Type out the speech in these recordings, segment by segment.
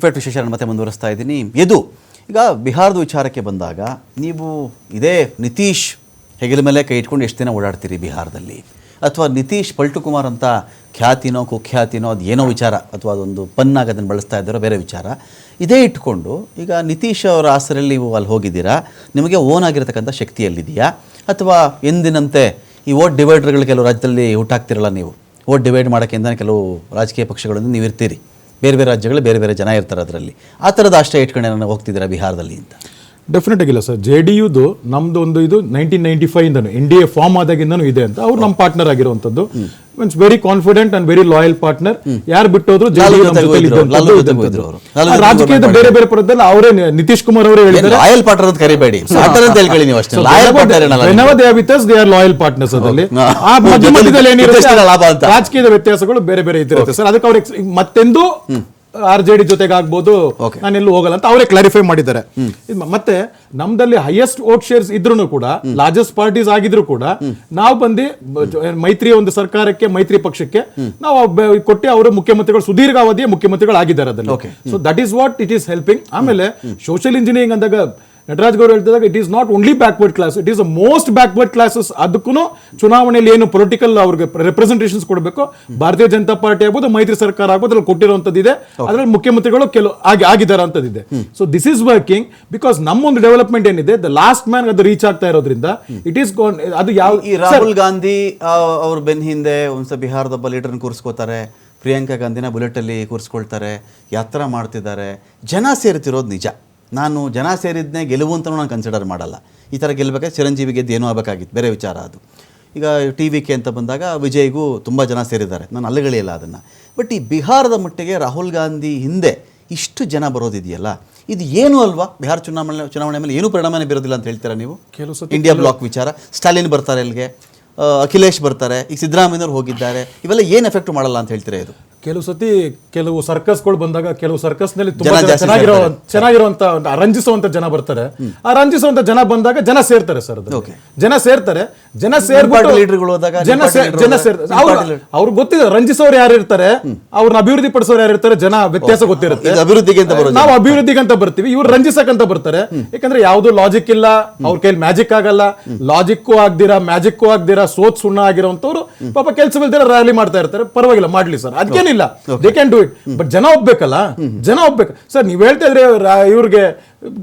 Fate ವಿಶೇಷ ಮತ್ತೆ ಮುಂದುವರಿಸ್ತಾ ಇದ್ದೀನಿ. ಎದು, ಈಗ ಬಿಹಾರದ ವಿಚಾರಕ್ಕೆ ಬಂದಾಗ ನೀವು ಇದೇ ನಿತೀಶ್ ಹೆಗಲ ಮೇಲೆ ಕೈ ಇಟ್ಕೊಂಡು ಎಷ್ಟು ದಿನ ಓಡಾಡ್ತೀರಿ ಬಿಹಾರದಲ್ಲಿ? ಅಥವಾ ನಿತೀಶ್ ಪಲ್ಟು ಕುಮಾರ್ ಅಂತ ಖ್ಯಾತಿನೋ ಕುಖ್ಯಾತಿನೋ ಅದು ಏನೋ ವಿಚಾರ, ಅಥವಾ ಅದೊಂದು ಪನ್ನಾಗಿ ಅದನ್ನು ಬಳಸ್ತಾ ಇದ್ದಾರೋ ಬೇರೆ ವಿಚಾರ, ಇದೇ ಇಟ್ಕೊಂಡು ಈಗ ನಿತೀಶ್ ಅವರ ಆಸರಲ್ಲಿ ನೀವು ಅಲ್ಲಿ ಹೋಗಿದ್ದೀರಾ? ನಿಮಗೆ ಓನ್ ಆಗಿರತಕ್ಕಂಥ ಶಕ್ತಿ ಎಲ್ಲಿದೆಯಾ ಅಥವಾ ಎಂದಿನಂತೆ ಈ ಓಟ್ ಡಿವೈಡರ್ಗಳು ಕೆಲವು ರಾಜ್ಯದಲ್ಲಿ ಹುಟ್ಟಾಗ್ತಿರಲ್ಲ ನೀವು? ಓಟ್ ಡಿವೈಡ್ ಮಾಡೋಕ್ಕಿಂತ ಕೆಲವು ರಾಜಕೀಯ ಪಕ್ಷಗಳನ್ನು ನೀವು ಇರ್ತೀರಿ. ಬೇರೆ ಬೇರೆ ರಾಜ್ಯಗಳು ಬೇರೆ ಬೇರೆ ಜನ ಇರ್ತಾರೆ ಅದರಲ್ಲಿ. ಆ ಥರದ ಆಶ್ರಯ ಇಟ್ಕೊಂಡು ಹೋಗ್ತಿದ್ದೀರಾ ಬಿಹಾರದಲ್ಲಿ ಅಂತ? ಡೆಫಿನೆಟ್ ಆಗಿಲ್ಲ ಸರ್. ಜೆ ಡಿ ಯುದು ನಮ್ದು ಒಂದು ಇದು ನೈನ್ಟೀನ್ ನೈನ್ಟಿ ಫೈವ್ ಇಂದನು ಎನ್ ಡಿ ಎ ಫಾರ್ಮ್ ಆದಾಗಿಂದನೂ ಇದೆ ಅಂತ. ಅವ್ರು ನಮ್ಮ ಪಾರ್ಟ್ನರ್ ಆಗಿರುವಂತದ್ದು means very confident and very loyal partner ಯಾರು ಬಿಟ್ಟೋದ್ರು ಹೋದ್ರು ರಾಜಕೀಯದ ಬೇರೆ ಬೇರೆ ಪರದಲ್ಲಿ ಅವರೇ ನಿತೀಶ್ ಕುಮಾರ್ ಅವರೇ ಹೇಳಿದ್ದಾರೆ. ಲಾಯಲ್ ಪಾರ್ಟ್ನರ್ ಅಂತ ಕರಿಬೇಡಿ. ಹೇಳ್ಕೊಳ್ಳಿ ನೀವು ಅಷ್ಟೇ. Loyal partner they are with they are loyal partners ಅದಲ್ಲಿ ಆ ಮಧ್ಯ ಮಧ್ಯದಲ್ಲಿ ಏನಿರುತ್ತೆ. ರಾಜಕೀಯದ ವ್ಯತ್ಯಾಸಗಳು ಬೇರೆ ಬೇರೆ ಇದ್ದಿರುತ್ತೆ. ಸರ್ ಅದಕ್ಕೆ ಅವ್ರಿಗೆ ಮತ್ತೆಂದು ಆರ್ ಜೆ ಡಿ ಜೊತೆಗೆ ಆಗ್ಬೋದು Okay. ನಾನು ಎಲ್ಲೂ ಹೋಗಲ್ಲ ಅಂತ ಅವರೇ ಕ್ಲಾರಿಫೈ ಮಾಡಿದ್ದಾರೆ. ಮತ್ತೆ ನಮ್ದಲ್ಲಿ ಹೈಯೆಸ್ಟ್ ವೋಟ್ ಶೇರ್ಸ್ ಇದ್ರು ಕೂಡ ಲಾರ್ಜೆಸ್ಟ್ ಪಾರ್ಟೀಸ್ ಆಗಿದ್ರು ಕೂಡ ನಾವು ಬಂದು ಮೈತ್ರಿ ಒಂದು ಸರ್ಕಾರಕ್ಕೆ ಮೈತ್ರಿ ಪಕ್ಷಕ್ಕೆ ನಾವು ಕೊಟ್ಟೆ ಅವರು ಮುಖ್ಯಮಂತ್ರಿಗಳು ಸುದೀರ್ಘಾವಧಿಯ ಮುಖ್ಯಮಂತ್ರಿಗಳು ಆಗಿದ್ದಾರೆ Okay. So that is what it is helping ಆಮೇಲೆ ಸೋಷಿಯಲ್ ಇಂಜಿನಿಯರಿಂಗ್ ಅಂದಾಗ Nataraj guar ಹೇಳ್ತಿದಾಗ it is not only backward class it is most backward classes ಅದಕ್ಕೂ ಚುನಾವಣೆಯಲ್ಲಿ ಏನು ಪೊಲಿಟಿಕಲ್ ಅವ್ರಿಗೆ ರೆಪ್ರೆಸೆಂಟೇಷನ್ಸ್ ಕೊಡಬೇಕು. ಭಾರತೀಯ ಜನತಾ ಪಾರ್ಟಿ ಆಗ್ಬೋದು ಮೈತ್ರಿ ಸರ್ಕಾರ ಆಗ್ಬೋದು ಅಲ್ಲಿ ಕೊಟ್ಟಿರುವಂಥದ್ದಿದೆ ಇದೆ. ಅದ್ರಲ್ಲಿ ಮುಖ್ಯಮಂತ್ರಿಗಳು ಕೆಲವು ಆಗಿ ಆಗಿದ್ದಾರೆ ಅಂತದಿದೆ so this is working because ನಮ್ಮೊಂದು development ಏನಿದೆ ದ ಲಾಸ್ಟ್ ಮ್ಯಾನ್ ಅದು ರೀಚ್ ಆಗ್ತಾ ಇರೋದ್ರಿಂದ ಇಟ್ ಈಸ್ ಅದು ಯಾವ ಈ ರಾಹುಲ್ ಗಾಂಧಿ ಅವ್ರ ಬೆನ್ ಹಿಂದೆ ಒಂದ್ಸ ಬಿಹಾರದ ಒಬ್ಬ ಲೀಡರ್ನ ಕೂರಿಸ್ಕೋತಾರೆ ಪ್ರಿಯಾಂಕಾ ಗಾಂಧಿನ ಬುಲೆಟಲ್ಲಿ ಕೂರಿಸ್ಕೊಳ್ತಾರೆ ಯಾತ್ರಾ ಮಾಡ್ತಿದ್ದಾರೆ. ಜನ ಸೇರ್ತಿರೋದು ನಿಜ. ನಾನು ಜನ ಸೇರಿದ್ನೇ ಗೆಲುವು ಅಂತಲೂ ನಾನು ಕನ್ಸಿಡರ್ ಮಾಡಲ್ಲ. ಈ ಥರ ಗೆಲ್ಲಬೇಕಾದ್ರೆ ಚಿರಂಜೀವಿ ಗೆದ್ದು ಏನೂ ಆಗಬೇಕಾಗಿತ್ತು. ಬೇರೆ ವಿಚಾರ ಅದು. ಈಗ ಟಿ ವಿ ಕೆ ಅಂತ ಬಂದಾಗ ವಿಜಯ್ಗೂ ತುಂಬ ಜನ ಸೇರಿದ್ದಾರೆ. ನಾನು ಅಲ್ಲಗಳಿಲ್ಲ ಅದನ್ನು. ಬಟ್ ಈ ಬಿಹಾರದ ಮಟ್ಟಿಗೆ ರಾಹುಲ್ ಗಾಂಧಿ ಹಿಂದೆ ಇಷ್ಟು ಜನ ಬರೋದಿದೆಯಲ್ಲ? ಇದು ಏನು ಅಲ್ವಾ? ಬಿಹಾರ ಚುನಾವಣೆ ಚುನಾವಣೆ ಮೇಲೆ ಏನೂ ಪರಿಣಾಮನೇ ಬೀರೋದಿಲ್ಲ ಅಂತ ಹೇಳ್ತೀರಾ ನೀವು? ಕೆಲವು ಇಂಡಿಯಾ ಬ್ಲಾಕ್ ವಿಚಾರ. ಸ್ಟಾಲಿನ್ ಬರ್ತಾರೆ ಅಲ್ಲಿಗೆ. ಅಖಿಲೇಶ್ ಬರ್ತಾರೆ. ಈಗ ಸಿದ್ದರಾಮಯ್ಯವ್ರು ಹೋಗಿದ್ದಾರೆ. ಇವೆಲ್ಲ ಏನು ಎಫೆಕ್ಟ್ ಮಾಡಲ್ಲ ಅಂತ ಹೇಳ್ತೀರಾ ಇದು? ಕೆಲವು ಸತಿ ಕೆಲವು ಸರ್ಕಸ್ಗಳು ಬಂದಾಗ ಕೆಲವು ಸರ್ಕಸ್ನಲ್ಲಿ ತುಂಬಾ ಜನ ಚೆನ್ನಾಗಿರೋ. ಚೆನ್ನಾಗಿರುವಂತ ರಂಜಿಸುವಂತ ಜನ ಬರ್ತಾರೆ. ಆ ರಂಜಿಸುವಂತ ಜನ ಬಂದಾಗ ಜನ ಸೇರ್ತಾರೆ ಸರ್ ಜನ ಸೇರ್ತಾರೆ. ಜನ ಸೇರ್ಬಿಟ್ಟು ಜನ ಜನ ಸೇರ್ತಾರೆ. ಅವ್ರಿಗೆ ಗೊತ್ತಿದೆ ರಂಜಿಸೋರು ಯಾರು ಇರ್ತಾರೆ? ಅವ್ರನ್ನ ಅಭಿವೃದ್ಧಿ ಪಡಿಸೋರು ಯಾರು ಇರ್ತಾರೆ? ಜನ ವ್ಯತ್ಯಾಸ ಗೊತ್ತಿರುತ್ತೆ. ಅಭಿವೃದ್ಧಿಗೆ ನಾವು ಅಭಿವೃದ್ಧಿಗೆ ಅಂತ ಬರ್ತೀವಿ. ಇವ್ರು ರಂಜಿಸಕ್ ಬರ್ತಾರೆ. ಯಾಕಂದ್ರೆ ಯಾವ್ದು ಲಾಜಿಕ್ ಇಲ್ಲ. ಅವ್ರ ಕೈಲಿ ಮ್ಯಾಜಿಕ್ ಆಗಲ್ಲ. ಲಾಜಿಕ್ಕೂ ಆಗ್ದಿರಾ ಮ್ಯಾಜಿಕ್ಕೂ ಆಗ್ದಿರಾ ಸೋತ್ ಸುಣ್ಣ ಆಗಿರೋಂಥವ್ರು ಪಾಪ ಕೆಲಸವಿಲ್ದಿರ ರ್ಯಾಲಿ ಮಾಡ್ತಾ ಇರ್ತಾರೆ. ಪರವಾಗಿಲ್ಲ ಮಾಡ್ಲಿ sir. ಅದಕ್ಕೇನಿಲ್ಲ they can do it but ಜನ ಒಪ್ಬೇಕಲ್ಲ? ಜನ ಒಪ್ಬೇಕು. ಸರ್ ನೀವು ಹೇಳ್ತಾ ಇದ್ರೆ ಇವ್ರಿಗೆ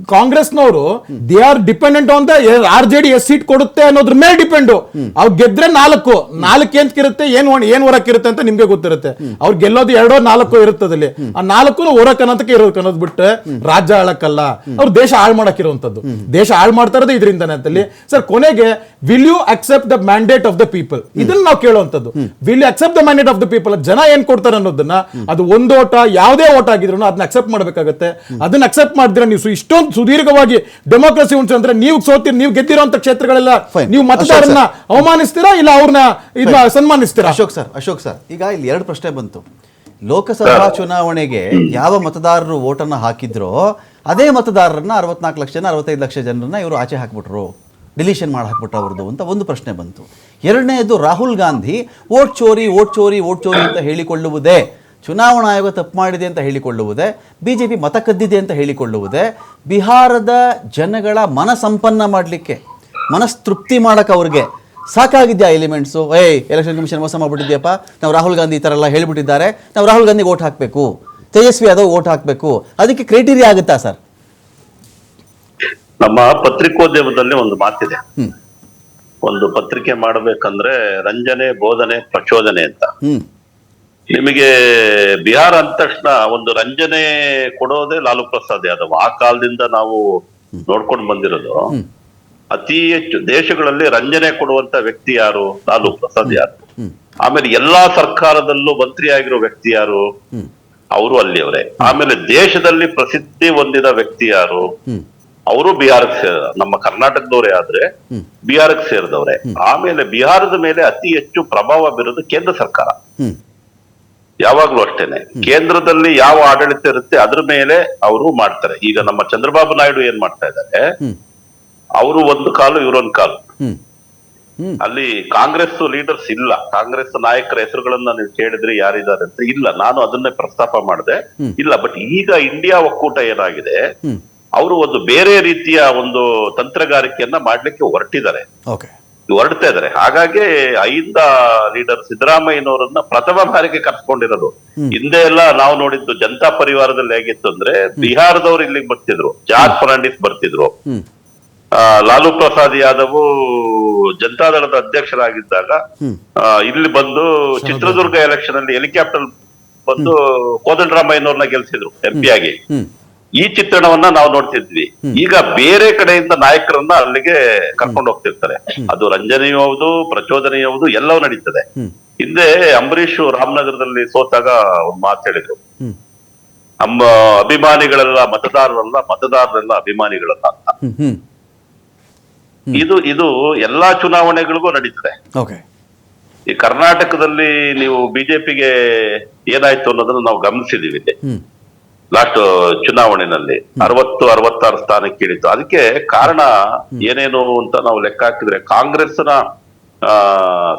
ಕಾಂಗ್ರೆಸ್ನವರು they are dependent on the R J D S seat ಕೊಡುತ್ತೆ ಅನ್ನೋದ್ರ ಮೇಲೆ ಡಿಪೆಂಡ್ ಅವ್ರು ಗೆದ್ರೆ ನಾಲ್ಕು. ನಾಲ್ಕು ಎಂತಕ್ಕಿರುತ್ತೆ ಏನ್ ಒಣ- ಏನ್ ಹೊರಕ್ ಇರುತ್ತೆ ಅಂತ ನಿಮ್ಗೆ ಗೊತ್ತಿರುತ್ತೆ. ಅವ್ರು ಗೆಲ್ಲೋದು ಎರಡೋ ನಾಲ್ಕು ಇರುತ್ತದಲ್ಲಿ ಆ ನಾಲ್ಕು ಹೊರಕ್ ಅನ್ನೋದಕ್ಕೆ ಇರೋದು ಅನ್ನೋದು ಬಿಟ್ರೆ ರಾಜ್ಯ ಆಳಕ್ಕಲ್ಲ. ಅವ್ರು ದೇಶ ಹಾಳು ಮಾಡಕ್ ಇರುವಂತದ್ದು ದೇಶ ಹಾಳು ಮಾಡ್ತಾ ಇರೋದು ಇದರಿಂದಾನೆ ಅಂತಲ್ಲಿ ಸರ್, ಕೊನೆಗೆ will you accept the mandate of the people ಇದನ್ನ ನಾವು ಕೇಳುವಂತದ್ದು will you accept the mandate of the people ಜನ ಏನ್ ಕೊಡ್ತಾರೆ ಅನ್ನೋದನ್ನ, ಅದು ಒಂದು ಓಟ, ಯಾವುದೇ ಓಟ ಆಗಿದ್ರು ಅದನ್ನ ಅಕ್ಸೆಪ್ಟ್ ಮಾಡ್ಬೇಕಾಗತ್ತೆ. ಅದನ್ನ ಅಕ್ಸೆಪ್ಟ್ ಮಾಡಿದ್ರೆ ನೀವು ಸು- ಇಷ್ಟೊಂದು ಸುದೀರ್ಘವಾಗಿ ಡೆಮೋಕ್ರಸಿ ಉಂಟು ಅಂದ್ರೆ ನೀವು ಸೋತಿರ್ ನೀವು ಗೆದ್ದಿರೋಂತ ಕ್ಷೇತ್ರಗಳೆಲ್ಲ. ನೀವು ಮತದಾರನ್ನ ಅವಮಾನಿಸ್ತೀರಾ ಇಲ್ಲ ಅವ್ರನ್ನ ಇದನ್ನ ಸನ್ಮಾನಿಸ್ತೀರಾ? Ashok sir Ashok sir. ಈಗ ಇಲ್ಲಿ ಎರಡು ಪ್ರಶ್ನೆ ಬಂತು. ಲೋಕಸಭಾ ಚುನಾವಣೆಗೆ ಯಾವ ಮತದಾರರು ಓಟನ್ನು ಹಾಕಿದ್ರೋ ಅದೇ ಮತದಾರರನ್ನ ಅರವತ್ನಾಲ್ಕು ಲಕ್ಷ ಜನ ಅರವತ್ತೈದು ಲಕ್ಷ ಜನರನ್ನ ಇವರು ಆಚೆ ಹಾಕ್ಬಿಟ್ರು. ಡಿಲೀಷನ್ ಮಾಡಿ ಹಾಕ್ಬಿಟ್ರು ಅವ್ರದ್ದು ಅಂತ ಒಂದು ಪ್ರಶ್ನೆ ಬಂತು. ಎರಡನೇದು ರಾಹುಲ್ ಗಾಂಧಿ ಓಟ್ ಚೋರಿ ಓಟ್ ಚೋರಿ ಓಟ್ ಚೋರಿ ಅಂತ ಹೇಳಿಕೊಳ್ಳುವುದೇ ಚುನಾವಣಾ ಆಯೋಗ ತಪ್ಪು ಮಾಡಿದೆ ಅಂತ ಹೇಳಿಕೊಳ್ಳುವುದೇ ಬಿ ಜೆ ಪಿ ಮತ ಕದ್ದಿದೆ ಅಂತ ಹೇಳಿಕೊಳ್ಳುವುದೇ ಬಿಹಾರದ ಜನಗಳ ಮನ ಸಂಪನ್ನ ಮಾಡಲಿಕ್ಕೆ ಮನಸ್ತೃಪ್ತಿ ಮಾಡಕ್ಕೆ ಅವ್ರಿಗೆ ಸಾಕಾಗಿದ್ಯಾ ಎಲಿಮೆಂಟ್ಸು ಏಯ್ ಎಲೆಕ್ಷನ್ ಕಮಿಷನ್ ಮೋಸ ಮಾಡಿಬಿಟ್ಟಿದ್ಯಪ್ಪ. ನಾವು ರಾಹುಲ್ ಗಾಂಧಿ ಈ ಥರ ಎಲ್ಲ ಹೇಳಿಬಿಟ್ಟಿದ್ದಾರೆ. ನಾವು ರಾಹುಲ್ ಗಾಂಧಿಗೆ ಓಟ್ ಹಾಕಬೇಕು. ತೇಜಸ್ವಿ ಯಾದವ್ ಓಟ್ ಹಾಕಬೇಕು. ಅದಕ್ಕೆ ಕ್ರೈಟೀರಿಯಾ ಆಗುತ್ತಾ ಸರ್? ನಮ್ಮ ಪತ್ರಿಕೋದ್ಯಮದಲ್ಲಿ ಒಂದು ಮಾತಿದೆ. ಒಂದು ಪತ್ರಿಕೆ ಮಾಡಬೇಕಂದ್ರೆ ರಂಜನೆ ಬೋಧನೆ ಪ್ರಚೋದನೆ ಅಂತ. ನಿಮಗೆ ಬಿಹಾರ ಅಂದ ತಕ್ಷಣ ಒಂದು ರಂಜನೆ ಕೊಡೋದೇ ಲಾಲು ಪ್ರಸಾದ್ ಯಾದವ್. ಆ ಕಾಲದಿಂದ ನಾವು ನೋಡ್ಕೊಂಡು ಬಂದಿರೋದು. ಅತಿ ಹೆಚ್ಚು ದೇಶಗಳಲ್ಲಿ ರಂಜನೆ ಕೊಡುವಂತ ವ್ಯಕ್ತಿ ಯಾರು? ಲಾಲು ಪ್ರಸಾದ್ ಯಾದವ್. ಆಮೇಲೆ ಎಲ್ಲಾ ಸರ್ಕಾರದಲ್ಲೂ ಮಂತ್ರಿ ಆಗಿರೋ ವ್ಯಕ್ತಿ ಯಾರು? ಅವರು ಅಲ್ಲಿಯವರೇ. ಆಮೇಲೆ ದೇಶದಲ್ಲಿ ಪ್ರಸಿದ್ಧಿ ಹೊಂದಿದ ವ್ಯಕ್ತಿ ಯಾರು? ಅವರು ಬಿಹಾರಕ್ಕೆ ಸೇರ ನಮ್ಮ ಕರ್ನಾಟಕದವರೇ ಆದ್ರೆ ಬಿಹಾರಕ್ಕೆ ಸೇರಿದವ್ರೆ. ಆಮೇಲೆ ಬಿಹಾರದ ಮೇಲೆ ಅತಿ ಹೆಚ್ಚು ಪ್ರಭಾವ ಬೀರೋದು ಕೇಂದ್ರ ಸರ್ಕಾರ. ಯಾವಾಗ್ಲೂ ಅಷ್ಟೇನೆ. ಕೇಂದ್ರದಲ್ಲಿ ಯಾವ ಆಡಳಿತ ಇರುತ್ತೆ ಅದ್ರ ಮೇಲೆ ಅವರು ಮಾಡ್ತಾರೆ. ಈಗ ನಮ್ಮ ಚಂದ್ರಬಾಬು ನಾಯ್ಡು ಏನ್ ಮಾಡ್ತಾ ಇದ್ದಾರೆ? ಅವರು ಒಂದು ಕಾಲು ಇವರೊಂದು ಕಾಲು. ಅಲ್ಲಿ ಕಾಂಗ್ರೆಸ್ ಲೀಡರ್ಸ್ ಇಲ್ಲ. ಕಾಂಗ್ರೆಸ್ ನಾಯಕರ ಹೆಸರುಗಳನ್ನ ನೀವು ಕೇಳಿದ್ರೆ ಯಾರಿದ್ದಾರೆ ಅಂತ ಇಲ್ಲ. ನಾನು ಅದನ್ನೇ ಪ್ರಸ್ತಾಪ ಮಾಡಿದೆ. ಇಲ್ಲ ಬಟ್ ಈಗ ಇಂಡಿಯಾ ಒಕ್ಕೂಟ ಏನಾಗಿದೆ? ಅವರು ಒಂದು ಬೇರೆ ರೀತಿಯ ಒಂದು ತಂತ್ರಗಾರಿಕೆಯನ್ನ ಮಾಡ್ಲಿಕ್ಕೆ ಹೊರಟಿದ್ದಾರೆ. ಓಕೆ. ಹೊರಡ್ತಾ ಇದಾರೆ ಹಾಗಾಗಿ ಐದ ಲೀಡರ್ ಸಿದ್ದರಾಮಯ್ಯನವರನ್ನ ಪ್ರಥಮ ಬಾರಿಗೆ ಕರ್ಸ್ಕೊಂಡಿರೋದು. ಹಿಂದೆ ಎಲ್ಲ ನಾವು ನೋಡಿದ್ದು ಜನತಾ ಪರಿವಾರದಲ್ಲಿ ಹೇಗಿತ್ತು ಅಂದ್ರೆ ಬಿಹಾರದವ್ರು ಇಲ್ಲಿಗೆ ಬರ್ತಿದ್ರು. ಜಾರ್ಜ್ ಫರ್ನಾಂಡಿಸ್ ಬರ್ತಿದ್ರು. ಆ, ಲಾಲು ಪ್ರಸಾದ್ ಯಾದವ್ ಜನತಾದಳದ ಅಧ್ಯಕ್ಷರಾಗಿದ್ದಾಗ ಇಲ್ಲಿ ಬಂದು ಚಿತ್ರದುರ್ಗ ಎಲೆಕ್ಷನ್ ಅಲ್ಲಿ ಹೆಲಿಕಾಪ್ಟರ್ ಬಂದು ಕೋದಂಡರಾಮಯ್ಯನವ್ರನ್ನ ಗೆಲ್ಸಿದ್ರು ಎಂ ಪಿ ಆಗಿ. ಈ ಚಿತ್ರಣವನ್ನ ನಾವು ನೋಡ್ತಿದ್ವಿ. ಈಗ ಬೇರೆ ಕಡೆಯಿಂದ ನಾಯಕರನ್ನ ಅಲ್ಲಿಗೆ ಕರ್ಕೊಂಡು ಹೋಗ್ತಿರ್ತಾರೆ. ಅದು ರಂಜನೆಯೂ ಹೌದು ಪ್ರಚೋದನೆಯೂ ಹೌದು ಎಲ್ಲವೂ ನಡೀತದೆ. ಹಿಂದೆ ಅಂಬರೀಷ್ ರಾಮನಗರದಲ್ಲಿ ಸೋತಾಗ ಒಂದು ಮಾತು ಹೇಳಿದ್ರು. ನಮ್ಮ ಅಭಿಮಾನಿಗಳೆಲ್ಲ ಮತದಾರರಲ್ಲ ಮತದಾರರೆಲ್ಲ ಅಭಿಮಾನಿಗಳಲ್ಲ. ಅಂತ ಇದು ಇದು ಎಲ್ಲಾ ಚುನಾವಣೆಗಳಿಗೂ ನಡೀತದೆ. ಈ ಕರ್ನಾಟಕದಲ್ಲಿ ನೀವು ಬಿಜೆಪಿಗೆ ಏನಾಯ್ತು ಅನ್ನೋದನ್ನ ನಾವು ಗಮನಿಸಿದೀವಿ ಲಾಸ್ಟ್ ಚುನಾವಣೆಯಲ್ಲಿ ಅರವತ್ತು ಅರವತ್ತಾರು ಸ್ಥಾನಕ್ಕೆ ಇಳಿತು. ಅದಕ್ಕೆ ಕಾರಣ ಏನೇನು ಅಂತ ನಾವು ಲೆಕ್ಕ ಹಾಕಿದ್ರೆ ಕಾಂಗ್ರೆಸ್ನ ಆ,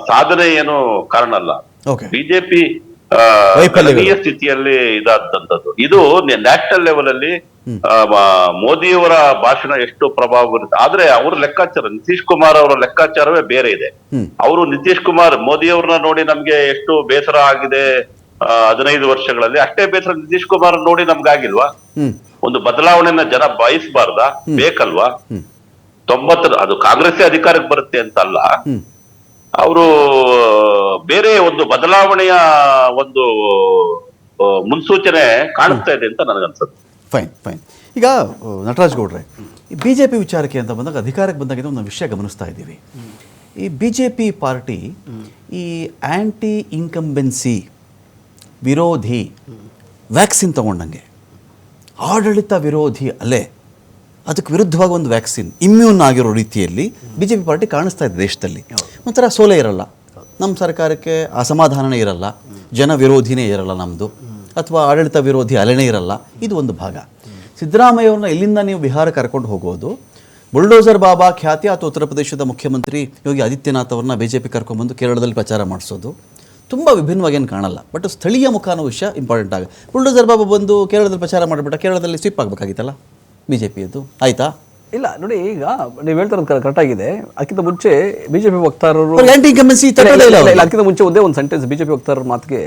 ಸಾಧನೆ ಏನು ಕಾರಣ ಅಲ್ಲ. ಬಿಜೆಪಿ ಸ್ಥಿತಿಯಲ್ಲಿ ಇದಾದಂತದ್ದು ಇದು ನ್ಯಾಷನಲ್ ಲೆವೆಲ್ ಅಲ್ಲಿ ಮೋದಿಯವರ ಭಾಷಣ ಎಷ್ಟು ಪ್ರಭಾವ ಬೀರುತ್ತೆ. ಆದ್ರೆ ಅವ್ರ ಲೆಕ್ಕಾಚಾರ ನಿತೀಶ್ ಕುಮಾರ್ ಅವರ ಲೆಕ್ಕಾಚಾರವೇ ಬೇರೆ ಇದೆ. ಅವರು ನಿತೀಶ್ ಕುಮಾರ್ ಮೋದಿಯವ್ರನ್ನ ನೋಡಿ ನಮ್ಗೆ ಎಷ್ಟು ಬೇಸರ ಆಗಿದೆ. ಹದಿನೈದು ವರ್ಷಗಳಲ್ಲಿ. ಅಷ್ಟೇ ಬೇಸರ ನಿತೀಶ್ ಕುಮಾರ್ ನೋಡಿ ನಮ್ಗಾಗಿಲ್ವಾ? ಒಂದು ಬದಲಾವಣೆನ ಜನ ಬಯಸಬಾರ್ದ ಬೇಕಲ್ವಾ. ತೊಂಬತ್ತರ ಅದು ಕಾಂಗ್ರೆಸ್ ಅಧಿಕಾರಕ್ಕೆ ಬರುತ್ತೆ ಅಂತ ಅಲ್ಲ ಅವರು ಬೇರೆ ಒಂದು ಬದಲಾವಣೆಯ ಒಂದು ಮುನ್ಸೂಚನೆ ಕಾಣಿಸ್ತಾ ಇದೆ ಅಂತ ನನಗನ್ಸುತ್ತೆ. Fine fine. ಈಗ ನಟರಾಜ್ ಗೌಡ್ರೆ ಈ ಬಿ ಜೆ ಪಿ ವಿಚಾರಕ್ಕೆ ಅಂತ ಬಂದಾಗ ಅಧಿಕಾರಕ್ಕೆ ಬಂದಾಗ ಒಂದು ವಿಷಯ ಗಮನಿಸ್ತಾ ಇದ್ದೀವಿ. ಈ ಬಿ ಜೆ ಪಿ ಪಾರ್ಟಿ ಈ ಆ್ಯಂಟಿ ಇನ್ಕಂಬೆನ್ಸಿ ವಿರೋಧಿ ವ್ಯಾಕ್ಸಿನ್ ತಗೊಂಡಂಗೆ. ಆಡಳಿತ ವಿರೋಧಿ ಅಲೆ ಅದಕ್ಕೆ ವಿರುದ್ಧವಾಗಿ ಒಂದು ವ್ಯಾಕ್ಸಿನ್ ಇಮ್ಯೂನ್ ಆಗಿರೋ ರೀತಿಯಲ್ಲಿ ಬಿ ಜೆ ಪಿ ಪಾರ್ಟಿ ಕಾಣಿಸ್ತಾ ಇದೆ ದೇಶದಲ್ಲಿ. ಒಂಥರ ಸೋಲೆ ಇರಲ್ಲ. ನಮ್ಮ ಸರ್ಕಾರಕ್ಕೆ ಅಸಮಾಧಾನನೇ ಇರಲ್ಲ. ಜನ ವಿರೋಧಿನೇ ಇರಲ್ಲ ನಮ್ಮದು ಅಥವಾ ಆಡಳಿತ ವಿರೋಧಿ ಅಲೆನೇ ಇರಲ್ಲ. ಇದು ಒಂದು ಭಾಗ. ಸಿದ್ದರಾಮಯ್ಯವ್ರನ್ನ ಇಲ್ಲಿಂದ ನೀವು ಬಿಹಾರ ಕರ್ಕೊಂಡು ಹೋಗೋದು, ಬುಲ್ಡೋಸರ್ ಬಾಬಾ ಖ್ಯಾತಿ ಅಥವಾ ಉತ್ತರ ಪ್ರದೇಶದ ಮುಖ್ಯಮಂತ್ರಿ ಯೋಗಿ ಆದಿತ್ಯನಾಥ್ ಅವ್ರನ್ನ ಬಿ ಜೆ ಪಿ ಕರ್ಕೊಂಡ್ಬಂದು ಕೇರಳದಲ್ಲಿ ಪ್ರಚಾರ ಮಾಡಿಸೋದು ತುಂಬ ವಿಭಿನ್ನವಾಗಿ ಏನು ಕಾಣಲ್ಲ. ಬಟ್ ಸ್ಥಳೀಯ ಮುಖ ಅನ್ನೋ ವಿಷಯ ಇಂಪಾರ್ಟೆಂಟ್ ಆಗ. ಬುಲ್ಡೋಸರ್ ಬಾಬು ಬಂದು ಕೇರಳದಲ್ಲಿ ಪ್ರಚಾರ ಮಾಡಿಬಿಟ್ಟ ಕೇರಳದಲ್ಲಿ ಸ್ವೀಪ್ ಆಗಬೇಕಾಗಿತ್ತಲ್ಲ? ಬಿ ಜೆ ಪಿಯದ್ದು ಆಯ್ತಾ? ಇಲ್ಲ ನೋಡಿ ಈಗ ನೀವು ಹೇಳ್ತಾರ ಕರೆಕ್ಟ್ ಆಗಿದೆ. ಅದಕ್ಕಿಂತ ಮುಂಚೆ ಬಿಜೆಪಿ ವಕ್ತಾರರು ಅದಕ್ಕಿಂತ ಮುಂಚೆ ಒಂದೇ ಒಂದು ಸೆಂಟೆನ್ಸ್ ಬಿಜೆಪಿ ವಕ್ತಾರರ ಮಾತಿಗೆ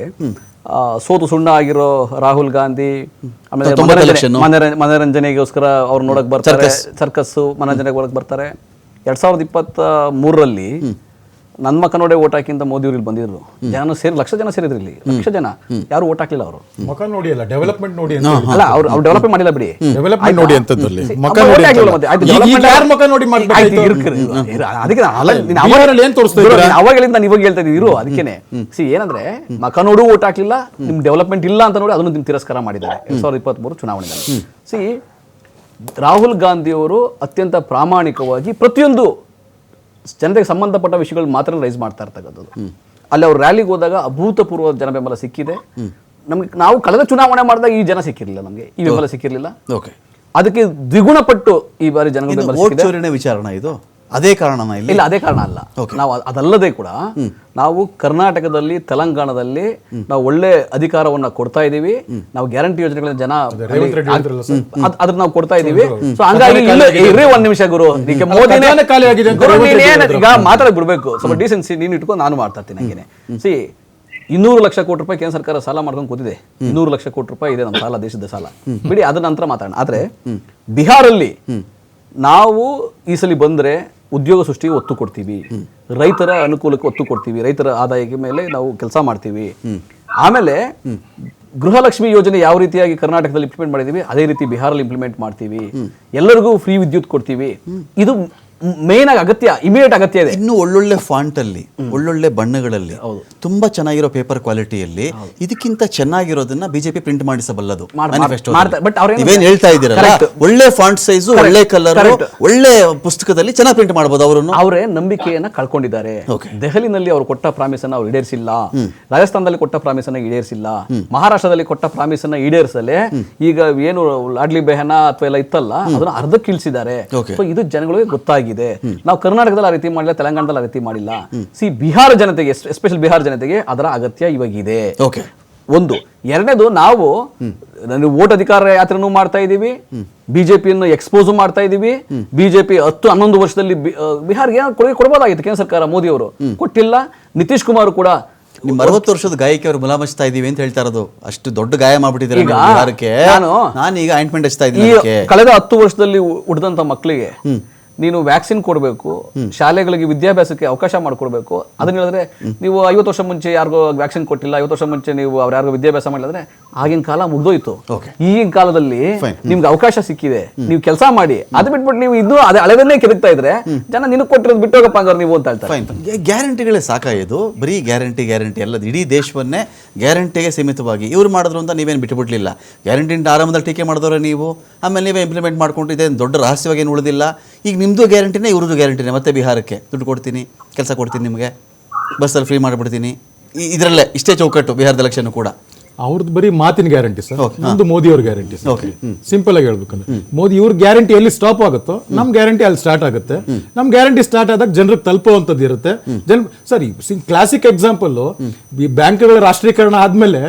ಸೋತು ಸುಣ್ಣ ಆಗಿರೋ ರಾಹುಲ್ ಗಾಂಧಿ ಆಮೇಲೆ ಮನರಂಜನೆಗೋಸ್ಕರ ಅವ್ರು ನೋಡಕ್ ಬರ್ತಾರೆ. ಸರ್ಕಸ್ ಮನೋರಂಜನೆಗೆ ಬರ್ತಾರೆ. ಎರಡ್ ಸಾವಿರದ ಇಪ್ಪತ್ತ ಮೂರರಲ್ಲಿ ನನ್ನ ಮಕ್ಕ ನೋಡೇ ಓಟ್ ಹಾಕಿಂತ ಮೋದಿ ಅವ್ರು ಇಲ್ಲಿ ಬಂದಿದ್ರು. ಜನ ಸೇರಿ ಲಕ್ಷ ಜನ ಸೇರಿದ್ರು ಇಲ್ಲಿ. ಲಕ್ಷ ಜನ. ಯಾರು ಓಟ್ ಹಾಕ್ಲಿಲ್ಲ ಅವರು. ಮಕ ನೋಡಿ ಅಲ್ಲ ಡೆವಲಪ್ಮೆಂಟ್ ನೋಡಿ ಅಂತ ಅಲ್ಲ ಅವ್ರು ಅವ್ರು ಡೆವಲಪ್ ಮಾಡಿಲ್ಲ ಬಿಡಿ. ಡೆವಲಪ್ಮೆಂಟ್ ನೋಡಿ ಅಂತದ್ರಲ್ಲಿ. ಮಕ ನೋಡಿ. ಮತ್ತೆ. ಯಾರ್ ಮುಖ ನೋಡಿ. ಅದಕ್ಕೆ ನಾನು ಅಲ್ಲ, ನೀನು ಅವರಲ್ಲಿ ಏನು ತೋರಿಸ್ತಾ ಇದ್ದೀರಾ? ನೀನು ಅವಾಗಲಿಂದ ನಾನು ಇವಾಗ ಹೇಳ್ತಾ ಇದ್ದೀನಿ ಇರು ಅದಕ್ಕೇನೆ. ಸಿ ಏನಂದ್ರೆ ಮಕ ನೋಡು ಓಟ್ ಹಾಕ್ಲಿಲ್ಲ ನಿಮ್ ಡೆವಲಪ್ಮೆಂಟ್ ಇಲ್ಲ ಅಂತ ನೋಡಿ ಅದನ್ನು ನಿಮ್ ತಿರಸ್ಕಾರ ಮಾಡಿದ್ದಾರೆ. ಎರಡ್ ಸಾವಿರದ ಇಪ್ಪತ್ತ್ ಮೂರು ಚುನಾವಣೆಯಲ್ಲಿ ಸಿ ರಾಹುಲ್ ಗಾಂಧಿ ಅವರು ಅತ್ಯಂತ ಪ್ರಾಮಾಣಿಕವಾಗಿ ಪ್ರತಿಯೊಂದು ಜನತೆಗೆ ಸಂಬಂಧಪಟ್ಟ ವಿಷಯಗಳು ಮಾತ್ರ ರೈಸ್ ಮಾಡ್ತಾ ಇರ್ತಕ್ಕಂಥದ್ದು. ಅಲ್ಲಿ ಅವ್ರು ರ್ಯಾಲಿಗೆ ಹೋದಾಗ ಅಭೂತಪೂರ್ವ ಜನ ಬೆಂಬಲ ಸಿಕ್ಕಿದೆ. ನಮಗೆ ನಾವು ಕಳೆದ ಚುನಾವಣೆ ಮಾಡಿದಾಗ ಈ ಜನ ಸಿಕ್ಕಿರಲಿಲ್ಲ ನಮಗೆ. ಈ ಬೆಂಬಲ ಸಿಕ್ಕಿರಲಿಲ್ಲ. ಓಕೆ. ಅದಕ್ಕೆ ದ್ವಿಗುಣ ಪಟ್ಟು ಈ ಬಾರಿ ಜನಗಳ ವಿಚಾರಣ ಇದು? ಅದೇ ಕಾರಣ ಇಲ್ಲಿ? ಇಲ್ಲ ಅದೇ ಕಾರಣ ಅಲ್ಲ. ನಾವು ಅದ್- ಅದಲ್ಲದೆ ಕೂಡ ನಾವು ಕರ್ನಾಟಕದಲ್ಲಿ ತೆಲಂಗಾಣದಲ್ಲಿ ನಾವು ಒಳ್ಳೆ ಅಧಿಕಾರವನ್ನ ಕೊಡ್ತಾ ಇದೀವಿ. ನಾವು ಗ್ಯಾರಂಟಿ ಯೋಜನೆಗಳ ಜನ ಅದ್ರ ನಾವು ಕೊಡ್ತಾ ಇದೀವಿ. ಸೊ ಹಂಗಾಗಿ ಇರ್ರಿ ಒಂದ್ ನಿಮಿಷ ಗುರು. ಈಗ ಮಾತಾಡಕ್ ಬಿಡ್ಬೇಕು ಸ್ವಲ್ಪ ಡಿಸೆನ್ಸಿ ನೀನು ಇಟ್ಕೊಂಡು ನಾನು ಮಾಡ್ತಾ ಇರ್ತೀನಿ ಹಂಗೇನೆ ಸಿ ಇನ್ನೂರು ಲಕ್ಷ ಕೋಟಿ ರೂಪಾಯಿ ಕೇಂದ್ರ ಸರ್ಕಾರ ಸಾಲ ಮಾಡ್ಕೊಂಡು ಕೂತಿದೆ. ಇನ್ನೂರು ಲಕ್ಷ ಕೋಟಿ ರೂಪಾಯಿ ಇದೆ ನಮ್ಮ ಸಾಲ ದೇಶದ ಸಾಲ. ಬಿಡಿ ಅದ ನಂತರ ಮಾತಾಡೋಣ. ಆದ್ರೆ ಬಿಹಾರಲ್ಲಿ ನಾವು ಈ ಸಲ ಬಂದ್ರೆ ಉದ್ಯೋಗ ಸೃಷ್ಟಿಗೆ ಒತ್ತು ಕೊಡ್ತೀವಿ. ರೈತರ ಅನುಕೂಲಕ್ಕೆ ಒತ್ತು ಕೊಡ್ತೀವಿ. ರೈತರ ಆದಾಯಕ್ಕೆ ಮೇಲೆ ನಾವು ಕೆಲಸ ಮಾಡ್ತೀವಿ. ಆಮೇಲೆ ಗೃಹಲಕ್ಷ್ಮಿ ಯೋಜನೆ ಯಾವ ರೀತಿಯಾಗಿ ಕರ್ನಾಟಕದಲ್ಲಿ ಇಂಪ್ಲಿಮೆಂಟ್ ಮಾಡಿದೀವಿ ಅದೇ ರೀತಿ ಬಿಹಾರಲ್ಲಿ ಇಂಪ್ಲಿಮೆಂಟ್ ಮಾಡ್ತೀವಿ. ಎಲ್ಲರಿಗೂ ಫ್ರೀ ವಿದ್ಯುತ್ ಕೊಡ್ತೀವಿ. ಇದು ಮೇನ್ ಆಗಿ ಅಗತ್ಯ ಇಮಿಡಿಯೇಟ್ ಅಗತ್ಯ ಇದೆ. ಇನ್ನು ಒಳ್ಳೊಳ್ಳೆ ಫಾಂಟ್ ಅಲ್ಲಿ ಒಳ್ಳೊಳ್ಳೆ ಬಣ್ಣಗಳಲ್ಲಿ ತುಂಬಾ ಚೆನ್ನಾಗಿರೋ ಪೇಪರ್ ಕ್ವಾಲಿಟಿಯಲ್ಲಿ ಇದಕ್ಕಿಂತ ಚೆನ್ನಾಗಿರೋದನ್ನ ಬಿಜೆಪಿ ಪ್ರಿಂಟ್ ಮಾಡಿಸಬಲ್ಲದು ಬಟ್ ನೀವೇನ್ ಹೇಳ್ತಾ ಇದ್ದೀರಲ್ಲ? ಒಳ್ಳೆ ಫಾಂಟ್ ಸೈಜ್ ಒಳ್ಳೆ ಕಲರ್ ಒಳ್ಳೆ ಪುಸ್ತಕದಲ್ಲಿ ಚೆನ್ನಾಗಿ ಪ್ರಿಂಟ್ ಮಾಡಬಹುದು ಅವರನ್ನು. ಅವರೇ ನಂಬಿಕೆಯನ್ನ ಕಳ್ಕೊಂಡಿದ್ದಾರೆ. ದೆಹಲಿನಲ್ಲಿ ಅವರು ಕೊಟ್ಟ ಪ್ರಾಮಿಸ್ ಅನ್ನ ಅವ್ರು ಈಡೇರಿಸಿಲ್ಲ. ರಾಜಸ್ಥಾನದಲ್ಲಿ ಕೊಟ್ಟ ಪ್ರಾಮಿಸ್ ಅನ್ನ ಈಡೇರಿಸಿಲ್ಲ ಮಹಾರಾಷ್ಟ್ರದಲ್ಲಿ ಕೊಟ್ಟ ಪ್ರಾಮಿಸ್ ಅನ್ನ ಈಡೇರಿಸಲೇ ಈಗ ಏನು ಲಾಡ್ಲಿ ಬೆಹನ ಅಥವಾ ಎಲ್ಲ ಇತ್ತಲ್ಲ ಅದನ್ನ ಅರ್ಧಕ್ಕೆ ಇಳಿಸಿದ್ದಾರೆ. ಇದು ಜನಗಳಿಗೆ ಗೊತ್ತಾಗಿದೆ. ಆಗಿದೆ. ನಾವು ಕರ್ನಾಟಕದಲ್ಲಿ ಆ ರೀತಿ ಮಾಡಿಲ್ಲ ತೆಲಂಗಾಣದಲ್ಲಿ ಆ ರೀತಿ ಮಾಡಿಲ್ಲ. ಸಿ ಬಿಹಾರ ಜನತೆಗೆ ಎಸ್ಪೆಷಲ್ ಬಿಹಾರ ಜನತೆಗೆ ಅದರ ಅಗತ್ಯ ಇವಾಗಿದೆ. ಓಕೆ ಒಂದು ಎರಡನೇದು ನಾವು ವೋಟ್ ಅಧಿಕಾರ ಯಾತ್ರೆನೂ ಮಾಡ್ತಾ ಇದ್ದೀವಿ. ಬಿಜೆಪಿಯನ್ನು ಎಕ್ಸ್ಪೋಸ್ ಮಾಡ್ತಾ ಇದೀವಿ ಬಿಜೆಪಿ ಹತ್ತು ಹನ್ನೊಂದು ವರ್ಷದಲ್ಲಿ ಬಿಹಾರ್ಗೆ ಕೊಡುಗೆ ಕೊಡಬಹುದಾಗಿತ್ತು ಕೇಂದ್ರ ಸರ್ಕಾರ ಮೋದಿ ಅವರು. ಕೊಟ್ಟಿಲ್ಲ. ನಿತೀಶ್ ಕುಮಾರ್ ಕೂಡ ನಿಮ್ಮ ಅರವತ್ತು ವರ್ಷದ ಗಾಯಕಿ ಅವರು ಇದೀವಿ ಅಂತ ಹೇಳ್ತಾ ಇರೋದು. ಅಷ್ಟು ದೊಡ್ಡ ಗಾಯ ಮಾಡ್ಬಿಟ್ಟಿದ್ದಾರೆ ನಾನು- ನಾನು ಈಗ ಆಯಿಂಟ್ಮೆಂಟ್ ಹಚ್ತಾ ಇದ್ದೀನಿ ಕಳೆದ ಹತ್ತು ವರ್ಷದಲ್ಲಿ ಉಳಿದಂತ ಮಕ್ಕಳಿಗೆ ನೀನು ವ್ಯಾಕ್ಸಿನ್ ಕೊಡಬೇಕು ಶಾಲೆಗಳಿಗೆ ವಿದ್ಯಾಭ್ಯಾಸಕ್ಕೆ ಅವಕಾಶ ಮಾಡಿಕೊಡ್ಬೇಕು. ಅದನ್ನ ಹೇಳಿದ್ರೆ ನೀವು ಐವತ್ತು ವರ್ಷ ಮುಂಚೆ ಯಾರಿಗೋ ವ್ಯಾಕ್ಸಿನ್ ಕೊಟ್ಟಿಲ್ಲ ಐವತ್ತು ವರ್ಷ ಮುಂಚೆ ನೀವು ಅವ್ರ ಯಾರಿಗೋ ವಿದ್ಯಾಭ್ಯಾಸ ಮಾಡಿದ್ರೆ ಆಗಿನ ಕಾಲ ಮುಗ್ದೋಯ್ತು. ಈಗಿನ ಕಾಲದಲ್ಲಿ. ನಿಮ್ಗೆ ಅವಕಾಶ ಸಿಕ್ಕಿದೆ. ನೀವು ಕೆಲಸ ಮಾಡಿ. ಅದು ಬಿಟ್ಬಿಟ್ಟು ನೀವು ಇದು ಅದೇ ಹಳೆದನ್ನೇ ಕೆದಕ್ತಾ ಇದ್ರೆ ಜನ ನಿನಗೆ ಕೊಟ್ಟಿರೋದು ಬಿಟ್ಟೋಗಪ್ಪ ಹಂಗಾರೆ ನೀವು ಅಂತ ಹೇಳ್ತಾರೆ. ಗ್ಯಾರಂಟಿಗಳೇ ಸಾಕಾಯಿತು ಬರೀ ಗ್ಯಾರಂಟಿ ಗ್ಯಾರಂಟಿ ಅಲ್ಲದ ಇಡೀ ದೇಶವನ್ನೇ ಗ್ಯಾರಂಟಿಗೆ ಸೀಮಿತವಾಗಿ. ಇವ್ರು ಮಾಡಿದ್ರು ಅಂತ ನೀವೇನು ಬಿಟ್ಟುಬಿಡ್ಲಿಲ್ಲ ಗ್ಯಾರಂಟಿ ಆರಂಭದಲ್ಲಿ ಟೀಕೆ ಮಾಡಿದವರೇ ನೀವು. ಆಮೇಲೆ ನೀವೇ ಇಂಪ್ಲಿಮೆಂಟ್ ಮಾಡ್ಕೊಂಡು ಇದೇನು ದೊಡ್ಡ ರಹಸ್ಯವಾಗಿ ಏನು ಉಳಿದಿಲ್ಲ. ಈಗ ನಿಮ್ಮದು ಗ್ಯಾರಂಟಿನೇ ಇವ್ರದ್ದು ಗ್ಯಾರಂಟಿನೇ. ಮತ್ತೆ ಬಿಹಾರಕ್ಕೆ ದುಡ್ಡು ಕೊಡ್ತೀನಿ, ಕೆಲಸ ಕೊಡ್ತೀನಿ ನಿಮಗೆ. ಬಸ್ಸಲ್ಲಿ ಫ್ರೀ ಮಾಡಿಬಿಡ್ತೀನಿ. ಇದರಲ್ಲೇ, ಇಷ್ಟೇ ಚೌಕಟ್ಟು ಬಿಹಾರದ ಎಲೆಕ್ಷನ್ ಕೂಡ. ಅವ್ರದ್ದು ಬರೀ ಮಾತಿನ ಗ್ಯಾರಂಟಿ ಸರ್. ನಮ್ದು ಮೋದಿ ಅವ್ರ ಗ್ಯಾರಂಟಿ ಸರ್. ಸಿಂಪಲ್ ಆಗಿ ಹೇಳ್ಬೇಕಂದ್ರೆ. ಮೋದಿ ಇವ್ರ ಗ್ಯಾರಂಟಿ ಎಲ್ಲಿ ಸ್ಟಾಪ್ ಆಗುತ್ತೋ ನಮ್ ಗ್ಯಾರಂಟಿ ಅಲ್ಲಿ ಸ್ಟಾರ್ಟ್ ಆಗುತ್ತೆ. ನಮ್ ಗ್ಯಾರಂಟಿ ಸ್ಟಾರ್ಟ್ ಆದಾಗ ಜನರಿಗೆ ತಲುಪುವಂಥದ್ದು ಇರುತ್ತೆ. ಜನ ಸರಿ ಕ್ಲಾಸಿಕ್ ಎಕ್ಸಾಂಪಲ್ ಈ ಬ್ಯಾಂಕ್ಗಳ ರಾಷ್ಟ್ರೀಕರಣ ಆದ್ಮೇಲೆ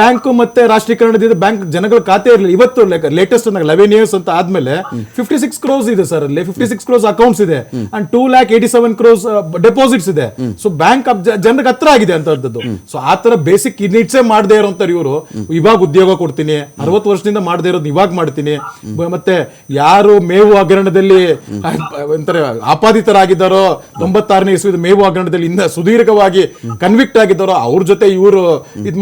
ಬ್ಯಾಂಕ್ ಮತ್ತೆ ರಾಷ್ಟ್ರೀಕರಣದಿಂದ ಬ್ಯಾಂಕ್ ಜನಗಳ ಖಾತೆ ಇರಲಿಲ್ಲ. ಇವತ್ತು ಲೇಟೆಸ್ಟ್ ಲೆವೆನ್ ಇಯರ್ಸ್ ಅಂತ ಆದ್ಮೇಲೆ ಫಿಫ್ಟಿ ಸಿಕ್ಸ್ ಕ್ರೋಸ್ ಇದೆ ಸರ್ ಅಲ್ಲಿ. ಫಿಫ್ಟಿ ಸಿಕ್ಸ್ ಕ್ರೋಸ್ ಅಕೌಂಟ್ಸ್ ಇದೆ and two lakh eighty seven crores deposits ಇದೆ. ಸೊ ಬ್ಯಾಂಕ್ ಜನರಿಗೆ ಹತ್ರ ಆಗಿದೆ ಅಂತದ್ದು ಸೊ ಆ ತರ ಬೇಸಿಕ್ ಇನ್ನಿಟ್ಸೇ ಮಾಡದೇ ಇರೋಂಥವ್ರು ಇವರು. ಇವಾಗ ಉದ್ಯೋಗ ಕೊಡ್ತೀನಿ, ಅರವತ್ತು ವರ್ಷದಿಂದ ಮಾಡದೇ ಇರೋದು ಇವಾಗ ಮಾಡ್ತೀನಿ. ಮತ್ತೆ ಯಾರು ಮೇವು ಹಗರಣದಲ್ಲಿ ಎಂತಾರೆ, ಆಪಾದಿತರಾಗಿದ್ದಾರೋ, ತೊಂಬತ್ತಾರನೇ ಇಸ್ವಿದ ಮೇವು ಹಗರಣದಲ್ಲಿ ಇನ್ನ ಸುದೀರ್ಘವಾಗಿ ಕನ್ವಿಕ್ಟ್ ಆಗಿದ್ದಾರೋ, ಅವ್ರ ಜೊತೆ ಇವರು ಇದ್